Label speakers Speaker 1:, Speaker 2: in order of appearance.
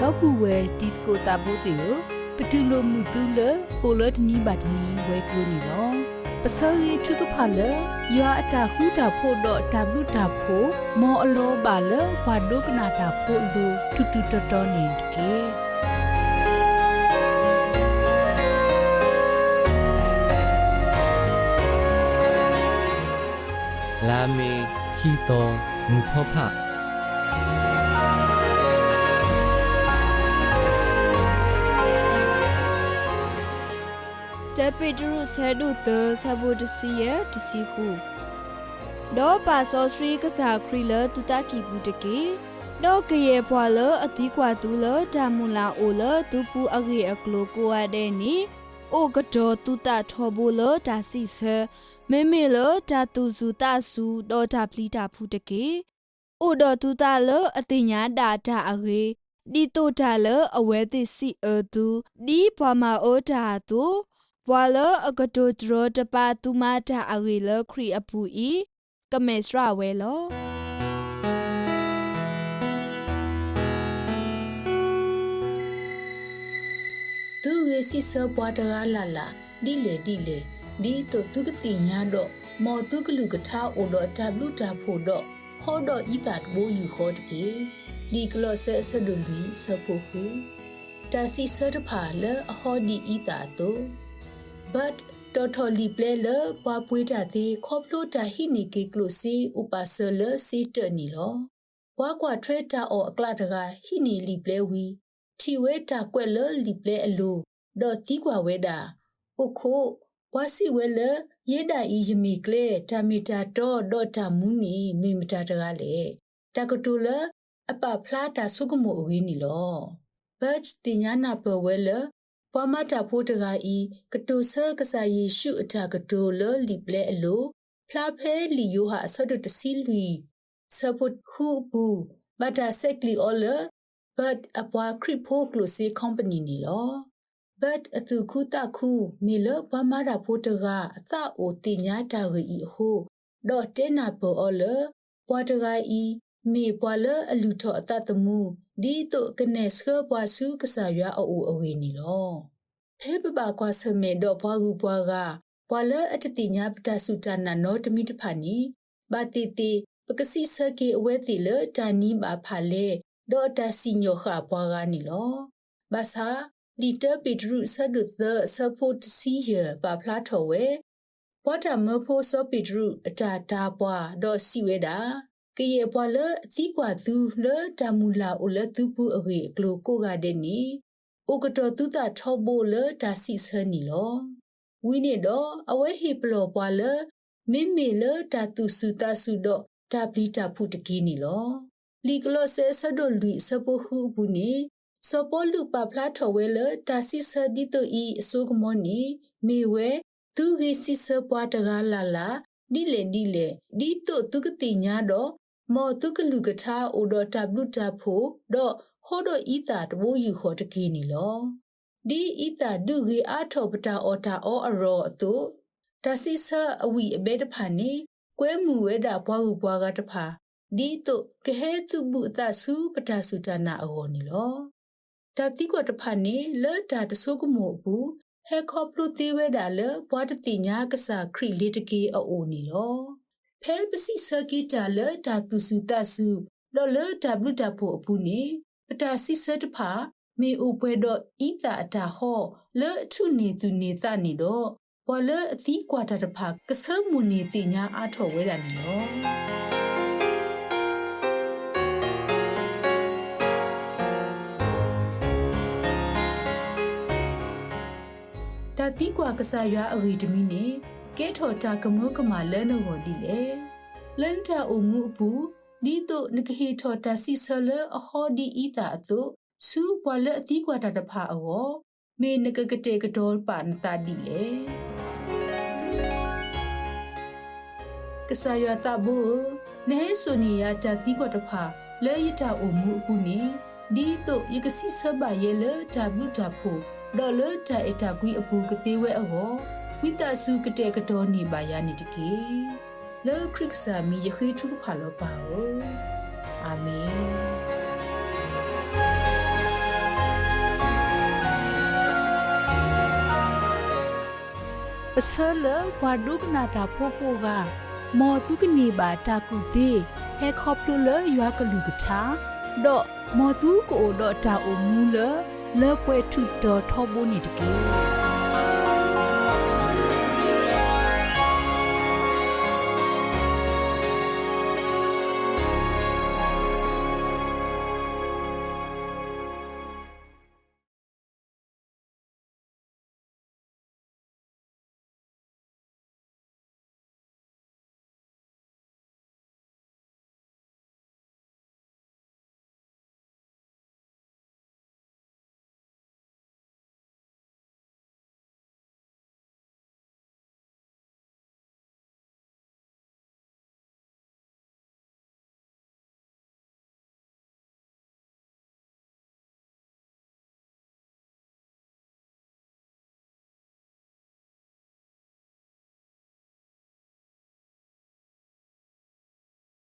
Speaker 1: တော့ဘူးဝဲတီကိုတာဘိုတေကိုပတူလိုမှုတူလကိုလတနီဘတ်နီဝဲကလိုနီလောပစောရီထုကဖာလရွာအတာဟူတာဖို့တော့တဘလူတာဖို့မောအလောပါလဘာဒုကနာတာဖို့လူတူတူတော်တော်နေကေ
Speaker 2: လာမေခီတောမူဖောဖ
Speaker 3: ပိတရုဆဲဒုတဆဘုဒစီယတစီခုဒေါ်ပါဆောစရီကစားခရီလတူတကီဘူးတကေဒေါ်ကရေဘွာလအတိကွာတူလတာမူလာအိုလတူပူအဂီအကလိုကိုအတဲ့နီအိုကတော်တူတာထောဘူလတာစီဆဲမေမေလတာတူစုတာစုဒေါ်တာပလီတာဖူတကေအိုဒေါ်တူတာလအတိညာတာတာအဂေဒီတိုတာလအဝဲသစီအတူဒီဘွာမာအိုတာတူ ဘွာလအကတိုဒရတပါတူမတာအရီလခရီအပူဤကမေစရာဝဲလော
Speaker 4: သူဝေစီဆပွားတရာလာလာဒီလေဒီလေဒီတော့သူကတိညာတော့မော်သူကလူကထားအိုတော့တဘလူတာဖို့တော့ဟောတော့ဤတာတဘိုးယူခေါ်တကေဒီကလော့ဆဲဆဒွန်ဘီဆဖို့ခုတာစီဆတ်ဖာလအဟောဒီဤတာတော့ but တော်တော်လီပလဲလပွားပွေးတာသေးခေါပလိုတာဟိနီကေကလိုစီဥပါဆလစီတနီလောဘွားကွာထွဲတာအော်အကလတကဟိနီလီပလဲဝီထီဝဲတာကွက်လလီပလဲအလိုဒေါ်တီကွာဝဲတာဥခိုဝါစီဝဲလယေဒါဤယမီကလေတာမီတာတော့ဒေါ်တာမူနီမေမတာတကလေတကတူလအပဖလာတာဆုကမိုအဝင်းနီလောဘတ်တင်ညာနာပဝဲလ ပဝမတာဖို့တကဤကတူဆကဆာယေရှုအတာကတူလလီပလဲအလိုဖလာဖဲလီယိုဟာအဆဒတစီလူဆပုတ်ခုဘူးဘတာဆက်ကလီအော်လဘတ်အပွားခရစ်ဖိုကလိုစီကွန်ပဏီနီလောဘတ်အသူခုတခုမီလပမာတာဖို့တကအသအိုတင်ညာတာရီအဟုဒေါ်တေနာပေါ်အော်လပွားတကဤ မေပွာလအလူထောအတတမှုဒီတုကနေစကပွားစုကစားရအိုအဝေနီလောဖဲပပကွာဆမေတော့ဘွားကူဘွားကဘွာလအတတိညာပတစုတနာနောတမိတဖာနီဘာတီတီပကစီစကေအဝဲတီလတာနီဘာဖာလေဒေါ်တာစီညိုခါဘွားကနီလောဘာသာလီတာပီဒရုဆဒုသဆဖို့တစီရပါဖလာထော်ဝဲဘွာတာမဖို့ဆပီဒရုအတာတာဘွားဒေါ်စီဝဲတာ ကရေပွာလအတိကွာသူလတမူလာအိုလသူပူအဝေကလိုကိုကတဲ့နီအိုကတော်သူတာထောဘိုလဒါစီဆနီလောဝီနေတော့အဝဲဟိပလောပွာလမိမေလတာသူစုတာစုတော့တာပလီတာဖုတကီနီလောလီကလောဆဲဆဒိုလူစပိုဟုဘူးနီစပိုလူပပလာထောဝဲလတာစီဆဒီတိုဤအစုကမောနီမေဝဲသူဂီစီဆပွားတကားလာလာ ဒီလေဒီလေဒီတိုသူကတိညာတော့မော်တုကလူကထားအိုဒတာဘလူတာဖိုတော့ဟိုဒိုဤတာတဘိုးယူခေါ်တကီနီလောဒီဤတာဒုဂီအာထောပတာအော်တာအောအရောအတုတဆိဆအဝီအဘဲတဖာနေကွဲမှုဝဲတာဘွားဟုဘွားကတဖာဒီတုကဟဲတုပုအတဆုပတာစုတနာအောနီလောတတိကတဖာနေလောတာတဆုကမို့ဘူး ဟဲခေါပလူသေးဝဲတာလေဘွားတတိညာကစားခရီလေးတကေအိုနီလောဖဲပစီစကီတာလတာတုစုတဆုလောလတာဘလူတာဖို့အပူနေပတာစီစတဖာမေအိုပွဲတော့ဤတာအတာဟောလဲအထုနေသူနေတာနေတော့ဘွာလဲအသီးကွာတာတဖာကဆမူနေတင်ညာအားထော်ဝဲတာနေတော့ တာတိကွာကစားရွာအဝီတမီနေကဲထော်တာကမောကမာလဲနောဝဒီလေလန်တာအုံမှုအပူဒီတော့နကဟေထော်တာစီဆလအဟောဒီဤတာအတုစူဘွာလအတိကွာတာတဖာအောမေနကကတဲ့ကတော်ပန်တာဒီလေကဆာယတာဘူနဲဆိုနီယာတာတိကွာတဖာလဲရတာအုံမှုအပူနီဒီတော့ယကစီဆဘရဲလ တော့လွတ်တဲ့အတကွီအပူကတိဝဲအောဝိတဆုကတဲ့ကတော်နေပါရနေတကေလောခရစ်ဆာမီယခိထုကဖာလောပါအောအာမင်ပစလဘာဒုကနာတာဖိုပိုကမောတုကနေပါတာကုတိဟဲခေါပလူလရွာကလူကထာဒေါမောတုကိုဒေါတာအူမူလ လေပွဲထုတော်ထောဘိုနေတကေ